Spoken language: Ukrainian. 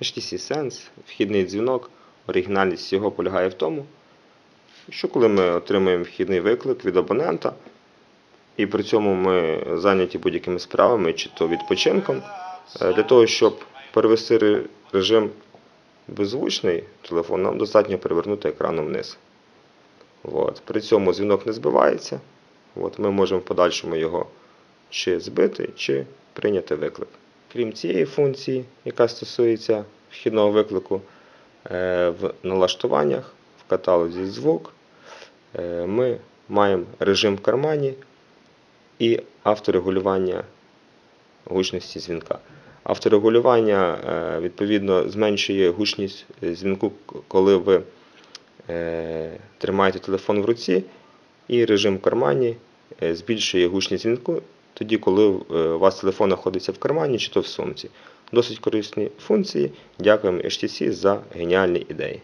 HTC Sense, вхідний дзвінок. Оригінальність його полягає в тому, що коли ми отримуємо вхідний виклик від абонента, і при цьому ми зайняті будь-якими справами чи то відпочинком, е, для того, щоб перевести режим беззвучний телефон, нам достатньо перевернути екраном вниз. От. При цьому дзвінок не збивається. От. Ми можемо в подальшому його чи збити, чи прийняти виклик. Крім цієї функції, яка стосується вхідного виклику, е, в налаштуваннях в каталозі звук е, ми маємо режим в кармані і авторегулювання гучності дзвінка. Авторегулювання е, відповідно зменшує гучність дзвінку, коли ви тримаєте телефон в руці, і режим в кармані збільшує гучність дзвінку тоді, коли е, у вас телефон знаходиться в кармані чи то в сумці. Досить корисні функції. Дякуємо HTC за геніальні ідеї.